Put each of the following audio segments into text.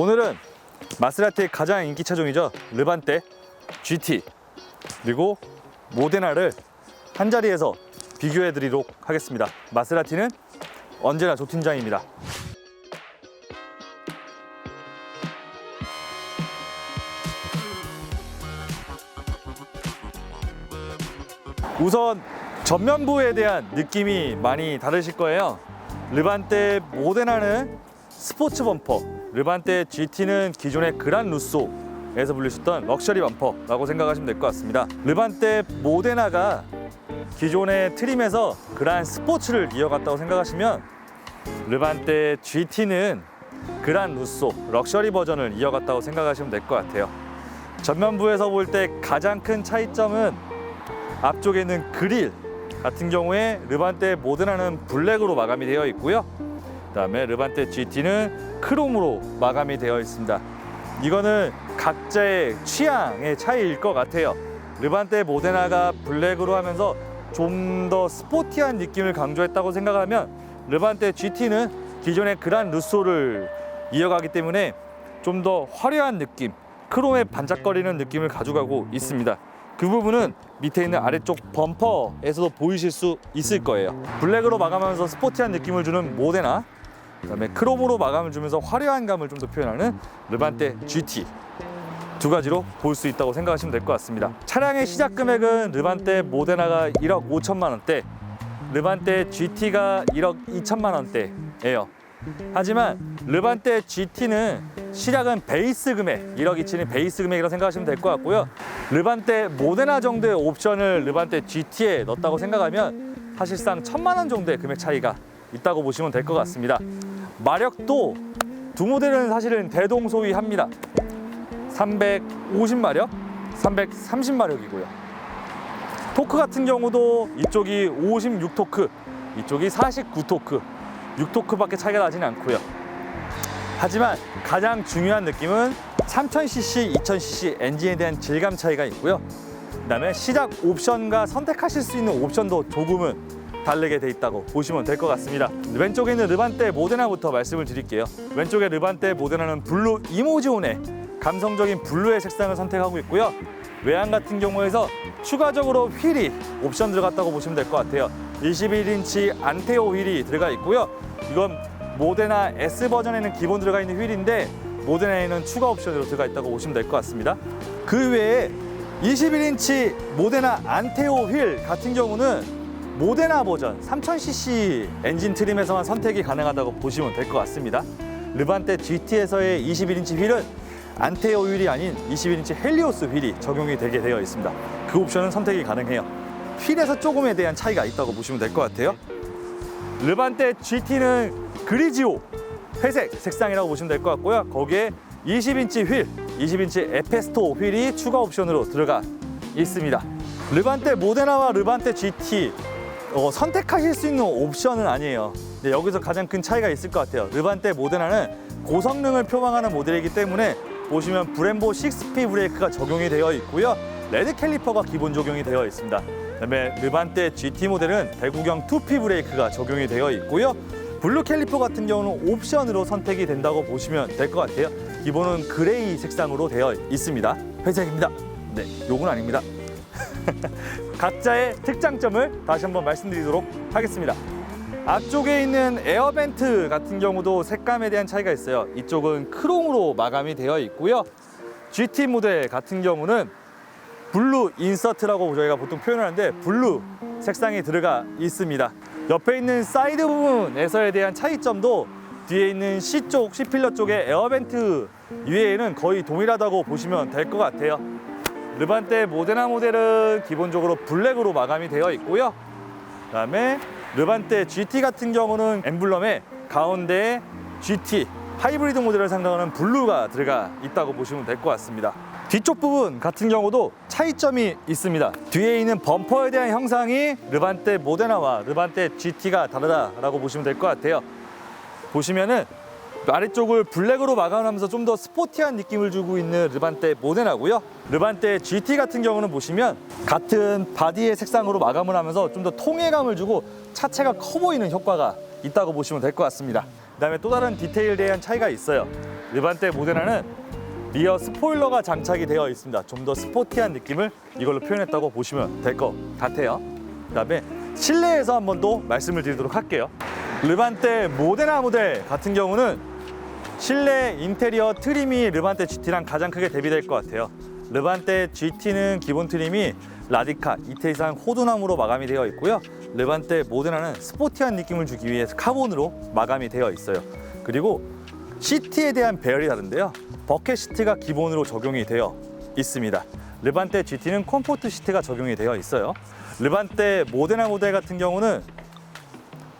오늘은 마스라티의 가장 인기 차종이죠. 르반떼 GT 그리고 모데나를 한 자리에서 비교해 드리도록 하겠습니다. 마스라티는 언제나 조 팀장입니다. 우선 전면부에 대한 느낌이 많이 다르실 거예요. 르반떼 모데나는 스포츠 범퍼, 르반떼 GT는 기존의 그란 루소 에서 불리셨던 럭셔리 범퍼라고 생각하시면 될 것 같습니다. 르반떼 모데나가 기존의 트림에서 그란 스포츠를 이어갔다고 생각하시면 르반떼 GT는 그란 루소 럭셔리 버전을 이어갔다고 생각하시면 될 것 같아요. 전면부에서 볼 때 가장 큰 차이점은 앞쪽에 있는 그릴 같은 경우에 르반떼 모드나는 블랙으로 마감이 되어 있고요. 그다음에 르반떼 GT는 크롬으로 마감이 되어 있습니다. 이거는 각자의 취향의 차이일 것 같아요. 르반떼 모데나가 블랙으로 하면서 좀 더 스포티한 느낌을 강조했다고 생각하면 르반떼 GT는 기존의 그란 루소를 이어가기 때문에 좀 더 화려한 느낌, 크롬의 반짝거리는 느낌을 가져가고 있습니다. 그 부분은 밑에 있는 아래쪽 범퍼에서도 보이실 수 있을 거예요. 블랙으로 마감하면서 스포티한 느낌을 주는 모데나, 그다음에 크롬으로 마감을 주면서 화려한 감을 좀 더 표현하는 르반떼 GT 두 가지로 볼 수 있다고 생각하시면 될 것 같습니다. 차량의 시작 금액은 르반떼 모데나가 1억 5천만 원대, 르반떼 GT가 1억 2천만 원대예요. 하지만 르반떼 GT는 시작은 베이스 금액 1억 2천이 베이스 금액이라고 생각하시면 될 것 같고요. 르반떼 모데나 정도의 옵션을 르반떼 GT에 넣었다고 생각하면 사실상 천만 원 정도의 금액 차이가 있다고 보시면 될 것 같습니다. 마력도 두 모델은 사실은 대동소이합니다. 350마력, 330마력이고요. 토크 같은 경우도 이쪽이 56토크, 이쪽이 49토크, 6토크밖에 차이가 나지는 않고요. 하지만 가장 중요한 느낌은 3000cc, 2000cc 엔진에 대한 질감 차이가 있고요. 그다음에 시작 옵션과 선택하실 수 있는 옵션도 조금은 다르게 돼 있다고 보시면 될 것 같습니다. 왼쪽에 있는 르반떼 모데나부터 말씀을 드릴게요. 왼쪽에 르반떼 모데나는 블루 이모지온의 감성적인 블루의 색상을 선택하고 있고요. 외양 같은 경우에서 추가적으로 휠이 옵션 들어갔다고 보시면 될 것 같아요. 21인치 안테오 휠이 들어가 있고요. 이건 모데나 S 버전에는 기본 들어가 있는 휠인데 모데나에는 추가 옵션으로 들어가 있다고 보시면 될 것 같습니다. 그 외에 21인치 모데나 안테오 휠 같은 경우는 모데나 버전 3000cc 엔진 트림에서만 선택이 가능하다고 보시면 될 것 같습니다. 르반떼 GT에서의 21인치 휠은 안테오 휠이 아닌 21인치 헬리오스 휠이 적용이 되게 되어 있습니다. 그 옵션은 선택이 가능해요. 휠에서 조금에 대한 차이가 있다고 보시면 될 것 같아요. 르반떼 GT는 그리지오 회색 색상이라고 보시면 될 것 같고요. 거기에 20인치 휠, 20인치 에페스토 휠이 추가 옵션으로 들어가 있습니다. 르반떼 모데나와 르반떼 GT 어, 선택하실 수 있는 옵션은 아니에요. 근데 여기서 가장 큰 차이가 있을 것 같아요. 르반떼 모데나는 고성능을 표방하는 모델이기 때문에 보시면 브렘보 6P 브레이크가 적용이 되어 있고요. 레드 캘리퍼가 기본 적용이 되어 있습니다. 그다음에 르반떼 GT 모델은 배구경 2P 브레이크가 적용이 되어 있고요. 블루 캘리퍼 같은 경우는 옵션으로 선택이 된다고 보시면 될 것 같아요. 기본은 그레이 색상으로 되어 있습니다. 회색입니다. 네, 요건 아닙니다. 각자의 특장점을 다시 한번 말씀드리도록 하겠습니다. 앞쪽에 있는 에어벤트 같은 경우도 색감에 대한 차이가 있어요. 이쪽은 크롬으로 마감이 되어 있고요. GT 모델 같은 경우는 블루 인서트라고 저희가 보통 표현하는데 블루 색상이 들어가 있습니다. 옆에 있는 사이드 부분에서에 대한 차이점도 뒤에 있는 C 쪽, C 필러 쪽의 에어벤트 이외에는 거의 동일하다고 보시면 될 것 같아요. 르반떼 모데나 모델은 기본적으로 블랙으로 마감이 되어 있고요. 그다음에 르반떼 GT 같은 경우는 엠블럼에 가운데에 GT 하이브리드 모델을 상당하는 블루가 들어가 있다고 보시면 될 것 같습니다. 뒤쪽 부분 같은 경우도 차이점이 있습니다. 뒤에 있는 범퍼에 대한 형상이 르반떼 모데나와 르반떼 GT가 다르다라고 보시면 될 것 같아요. 보시면은 아래쪽을 블랙으로 마감하면서 좀 더 스포티한 느낌을 주고 있는 르반떼 모데나고요. 르반떼 GT 같은 경우는 보시면 같은 바디의 색상으로 마감을 하면서 좀 더 통일감을 주고 차체가 커 보이는 효과가 있다고 보시면 될 것 같습니다. 그다음에 또 다른 디테일에 대한 차이가 있어요. 르반테 모데나는 리어 스포일러가 장착이 되어 있습니다. 좀 더 스포티한 느낌을 이걸로 표현했다고 보시면 될 것 같아요. 그다음에 실내에서 한 번 더 말씀을 드리도록 할게요. 르반테 모데나 모델 같은 경우는 실내 인테리어 트림이 르반테 GT랑 가장 크게 대비될 것 같아요. 르반테 GT는 기본 트림이 라디카 이태 이상 호두나무로 마감이 되어 있고요. 르반테 모데나는 스포티한 느낌을 주기 위해서 카본으로 마감이 되어 있어요. 그리고 시트에 대한 배열이 다른데요. 버켓 시트가 기본으로 적용이 되어 있습니다. 르반테 GT는 컴포트 시트가 적용이 되어 있어요. 르반테 모데나 모델 같은 경우는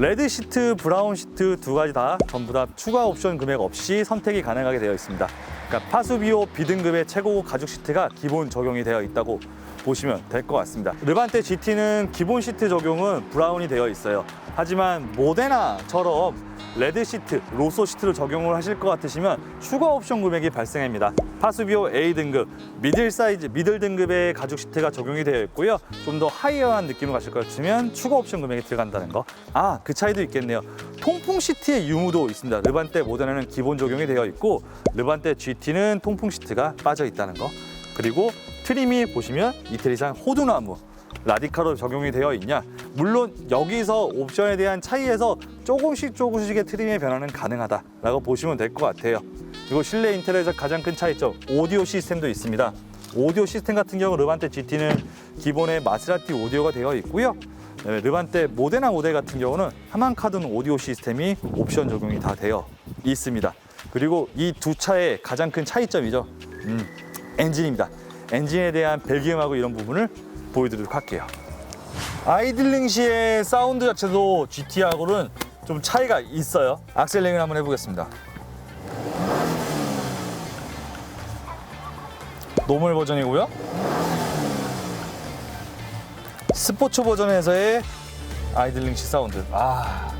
레드 시트, 브라운 시트 두 가지 다 전부 다 추가 옵션 금액 없이 선택이 가능하게 되어 있습니다. 그러니까 파수비오 B등급의 최고 가죽 시트가 기본 적용이 되어 있다고 보시면 될 것 같습니다. 르반테 GT는 기본 시트 적용은 브라운이 되어 있어요. 하지만 모데나처럼 레드 시트, 로소 시트를 적용을 하실 것 같으시면 추가 옵션 금액이 발생합니다. 파수비오 A 등급, 미들 사이즈, 미들 등급의 가죽 시트가 적용이 되어 있고요. 좀 더 하이어한 느낌을 가실 것 같으면 추가 옵션 금액이 들어간다는 거. 아, 그 차이도 있겠네요. 통풍 시트의 유무도 있습니다. 르반테 모델에는 기본 적용이 되어 있고 르반테 GT는 통풍 시트가 빠져 있다는 거. 그리고 트림이 보시면 이태리산 호두나무 라디카로 적용이 되어 있냐? 물론 여기서 옵션에 대한 차이에서 조금씩 조금씩의 트림의 변화는 가능하다라고 보시면 될 것 같아요. 그리고 실내 인테리어에서 가장 큰 차이점 오디오 시스템도 있습니다. 오디오 시스템 같은 경우 르반테 GT는 기본에 마세라티 오디오가 되어 있고요. 네, 르반테 모데나 모델 같은 경우는 하만카드는 오디오 시스템이 옵션 적용이 다 되어 있습니다. 그리고 이 두 차의 가장 큰 차이점이죠. 음, 엔진입니다. 엔진에 대한 벨기음하고 이런 부분을 보여드리도록 할게요. 아이들링 시의 사운드 자체도 GT하고는 좀 차이가 있어요. 악셀링을 한번 해보겠습니다. 노멀 버전이고요. 스포츠 버전에서의 아이들링 시 사운드. 아.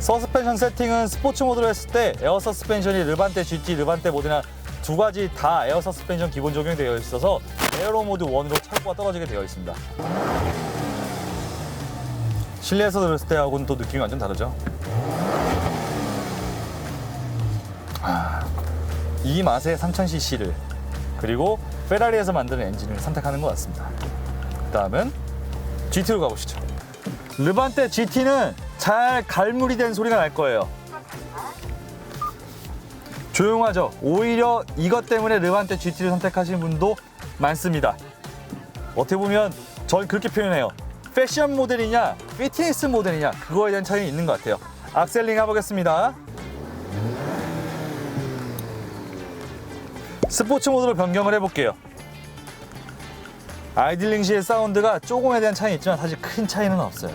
서스펜션 세팅은 스포츠 모드로 했을 때 에어 서스펜션이 르반테 GT, 르반테 모드나 두 가지 다 에어 서스펜션 기본 적용이 되어 있어서 에어로 모드 1으로 찰구가 떨어지게 되어 있습니다. 실내에서 들었을 때하고는 또 느낌이 완전 다르죠. 아, 이 맛의 3000cc를 그리고 페라리에서 만드는 엔진을 선택하는 것 같습니다. 다음은 GT로 가보시죠. 르반테 GT는 잘 갈무리 된 소리가 날 거예요. 조용하죠. 오히려 이것 때문에 르반테 GT를 선택하신 분도 많습니다. 어떻게 보면 전 그렇게 표현해요. 패션 모델이냐, 피트니스 모델이냐 그거에 대한 차이는 있는 것 같아요. 악셀링 해보겠습니다. 스포츠 모드로 변경을 해볼게요. 아이들링 시의 사운드가 조금에 대한 차이는 있지만 사실 큰 차이는 없어요.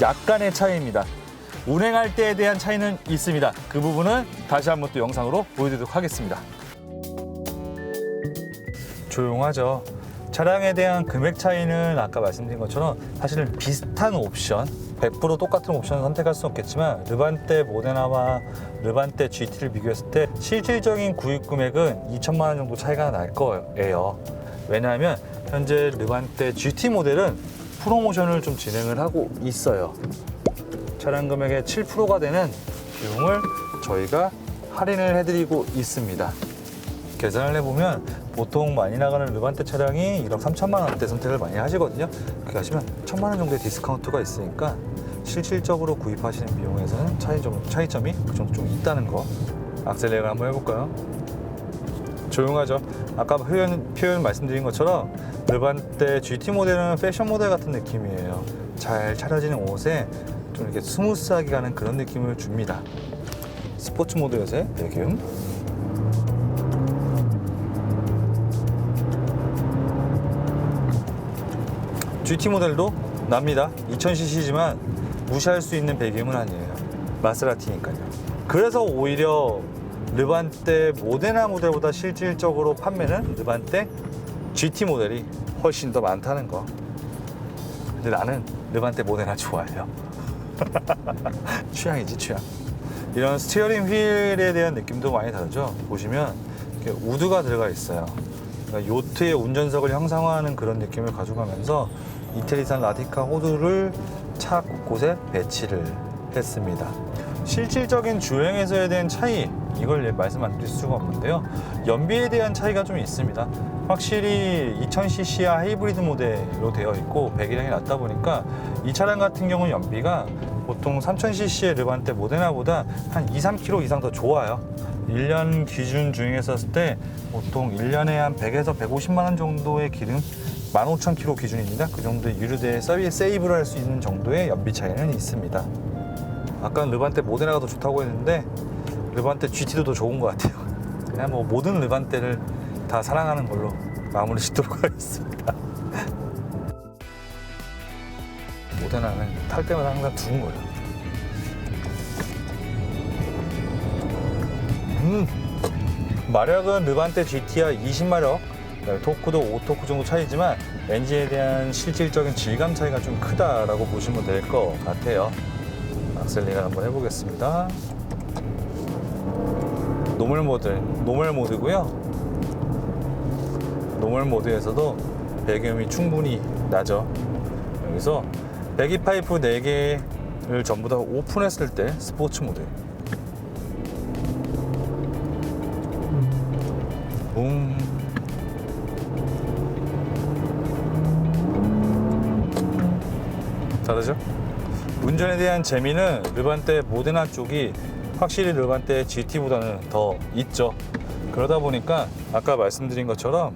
약간의 차이입니다. 운행할 때에 대한 차이는 있습니다. 그 부분은 다시 한번 또 영상으로 보여드리도록 하겠습니다. 조용하죠. 차량에 대한 금액 차이는 아까 말씀드린 것처럼 사실은 비슷한 옵션, 100% 똑같은 옵션을 선택할 수는 없겠지만 르반테 모데나와 르반테 GT를 비교했을 때 실질적인 구입 금액은 2천만 원 정도 차이가 날 거예요. 왜냐하면 현재 르반테 GT 모델은 프로모션을 좀 진행을 하고 있어요. 차량 금액의 7%가 되는 비용을 저희가 할인을 해드리고 있습니다. 계산을 해보면 보통 많이 나가는 르반테 차량이 1억 3천만 원대 선택을 많이 하시거든요. 그렇게 하시면 천만 원 정도의 디스카운트가 있으니까 실질적으로 구입하시는 비용에서는 차이점, 차이점이 그 정도 좀 있다는 거. 악셀레를 한번 해볼까요? 조용하죠. 아까 표현, 표현 말씀드린 것처럼 르반테 GT 모델은 패션 모델 같은 느낌이에요. 잘 차려지는 옷에 좀 이렇게 스무스하게 가는 그런 느낌을 줍니다. 스포츠 모드여서의 배기음. GT 모델도 납니다. 2000cc지만 무시할 수 있는 배기음은 아니에요. 마세라티니까요. 그래서 오히려 르반테 모데나 모델보다 실질적으로 판매는 르반테 GT 모델이 훨씬 더 많다는 거. 근데 나는 르반테 모데나 좋아해요. 취향이지 취향. 이런 스티어링 휠에 대한 느낌도 많이 다르죠. 보시면 우드가 들어가 있어요. 그러니까 요트의 운전석을 형상화하는 그런 느낌을 가져가면서 이태리산 라디카 호두를 차 곳곳에 배치를 했습니다. 실질적인 주행에서에 대한 차이 이걸 예, 말씀 안 드릴 수가 없는데요. 연비에 대한 차이가 좀 있습니다. 확실히 2000cc와 하이브리드 모델로 되어 있고 배기량이 낮다 보니까 이 차량 같은 경우는 연비가 보통 3000cc의 르반테 모데나보다 한 2, 3km 이상 더 좋아요. 1년 기준 주행했었을 때 보통 1년에 한 100에서 150만 원 정도의 기름 15,000km 기준입니다. 그 정도의 유류대에 서비스 세이브를 할 수 있는 정도의 연비 차이는 있습니다. 아까 르반테 모데나가 더 좋다고 했는데 르반테 GT도 더 좋은 것 같아요. 그냥 뭐 모든 르반테를 다 사랑하는 걸로 마무리 짓도록 하겠습니다. 모데나는 탈 때마다 항상 두근거려요. 음, 마력은 르반테 GT와 20마력, 토크도 5토크 정도 차이지만 엔진에 대한 실질적인 질감 차이가 좀 크다라고 보시면 될 것 같아요. 악셀링을 한번 해보겠습니다. 노멀 모드, 노멀 모드고요. 노멀 모드에서도 배기음이 충분히 나죠. 여기서 배기 파이프 4개를 전부 다 오픈했을 때 스포츠 모드. 음. 다르죠? 운전에 대한 재미는 르반테 모데나 쪽이 확실히 르반테 GT보다는 더 있죠. 그러다 보니까 아까 말씀드린 것처럼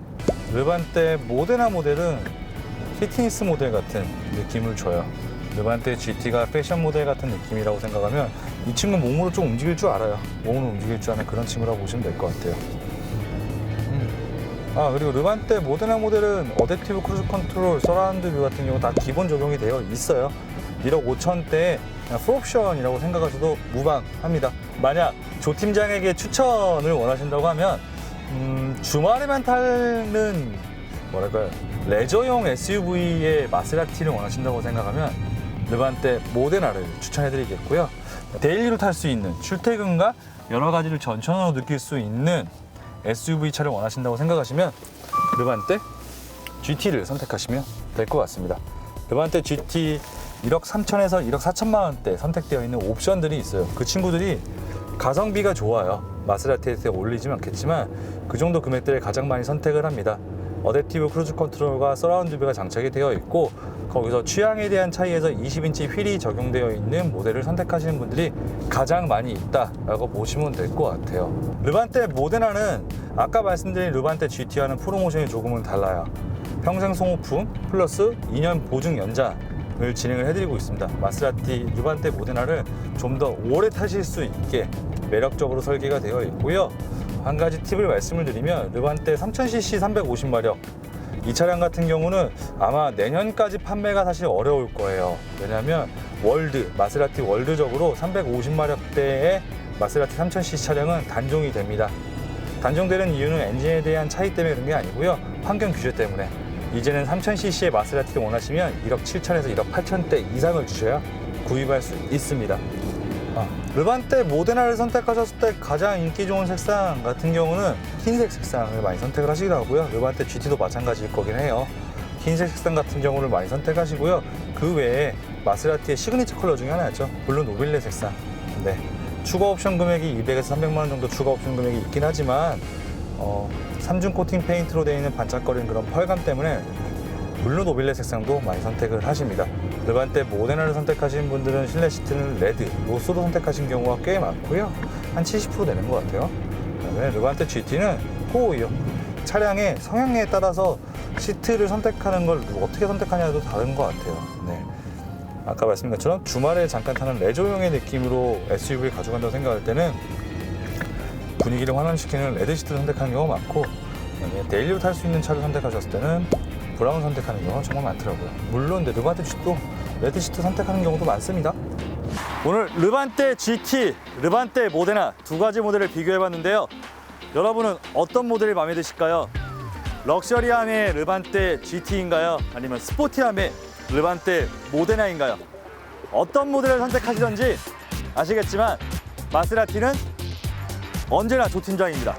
르반테 모데나 모델은 피트니스 모델 같은 느낌을 줘요. 르반테 GT가 패션 모델 같은 느낌이라고 생각하면 이 친구는 몸으로 좀 움직일 줄 알아요. 몸으로 움직일 줄 아는 그런 친구라고 보시면 될 것 같아요. 음. 아 그리고 르반테 모데나 모델은 어댑티브 크루즈 컨트롤, 서라운드 뷰 같은 경우 다 기본 적용이 되어 있어요. 1억 5천대의 풀옵션이라고 생각하셔도 무방합니다. 만약 조 팀장에게 추천을 원하신다고 하면 음, 주말에만 타는 뭐랄까요 레저용 SUV의 마세라티를 원하신다고 생각하면 르반테 모데나를 추천해드리겠고요. 데일리로 탈 수 있는 출퇴근과 여러 가지를 전천으로 느낄 수 있는 SUV 차를 원하신다고 생각하시면 르반테 GT를 선택하시면 될 것 같습니다. 르반테 GT 1억 3천에서 1억 4천만 원대 선택되어 있는 옵션들이 있어요. 그 친구들이 가성비가 좋아요. 마세라티에 올리지는 않겠지만 그 정도 금액대를 가장 많이 선택을 합니다. 어댑티브 크루즈 컨트롤과 서라운드 뷰가 장착이 되어 있고 거기서 취향에 대한 차이에서 20인치 휠이 적용되어 있는 모델을 선택하시는 분들이 가장 많이 있다라고 보시면 될 것 같아요. 르반테 모데나는 아까 말씀드린 르반테 GT와는 프로모션이 조금은 달라요. 평생 송호품 플러스 2년 보증 연장 을 진행을 해드리고 있습니다. 마스라티 르반테 모데나를 좀 더 오래 타실 수 있게 매력적으로 설계가 되어 있고요. 한 가지 팁을 말씀을 드리면 르반테 3000cc 350마력 이 차량 같은 경우는 아마 내년까지 판매가 사실 어려울 거예요. 왜냐하면 월드 마세라티 월드적으로 350마력대의 마세라티 3000cc 차량은 단종이 됩니다. 단종되는 이유는 엔진에 대한 차이 때문에 그런 게 아니고요. 환경 규제 때문에. 이제는 3000cc의 마세라티를 원하시면 1억 7천에서 1억 8천대 이상을 주셔야 구입할 수 있습니다. 아, 르반테 모데나를 선택하셨을 때 가장 인기 좋은 색상 같은 경우는 흰색 색상을 많이 선택을 하시더라고요. 르반테 GT도 마찬가지일 거긴 해요. 흰색 색상 같은 경우를 많이 선택하시고요. 그 외에 마세라티의 시그니처 컬러 중에 하나였죠. 블루 노빌레 색상. 네. 추가 옵션 금액이 200에서 300만 원 정도 추가 옵션 금액이 있긴 하지만 어, 삼중 코팅 페인트로 되어 있는 반짝거리는 그런 펄감 때문에 블루 노빌레 색상도 많이 선택을 하십니다. 르반테 모데나를 선택하신 분들은 실내 시트는 레드, 로스로 선택하신 경우가 꽤 많고요. 한 70% 되는 것 같아요. 그다음에 르반테 GT는 호이요. 차량의 성향에 따라서 시트를 선택하는 걸 어떻게 선택하냐도 다른 것 같아요. 네. 아까 말씀드린 것처럼 주말에 잠깐 타는 레저용의 느낌으로 SUV를 가져간다고 생각할 때는 분위기를 환원시키는 레드 시트를 선택하는 경우가 많고 데일리로 탈 수 있는 차를 선택하셨을 때는 브라운 선택하는 경우가 정말 많더라고요. 물론 근데 르반테 시트도 레드 시트 선택하는 경우도 많습니다. 오늘 르반테 GT, 르반테 모데나 두 가지 모델을 비교해봤는데요. 여러분은 어떤 모델이 마음에 드실까요? 럭셔리함의 르반테 GT인가요? 아니면 스포티함의 르반테 모데나인가요? 어떤 모델을 선택하시던지 아시겠지만 마세라티는 언제나 조 팀장입니다.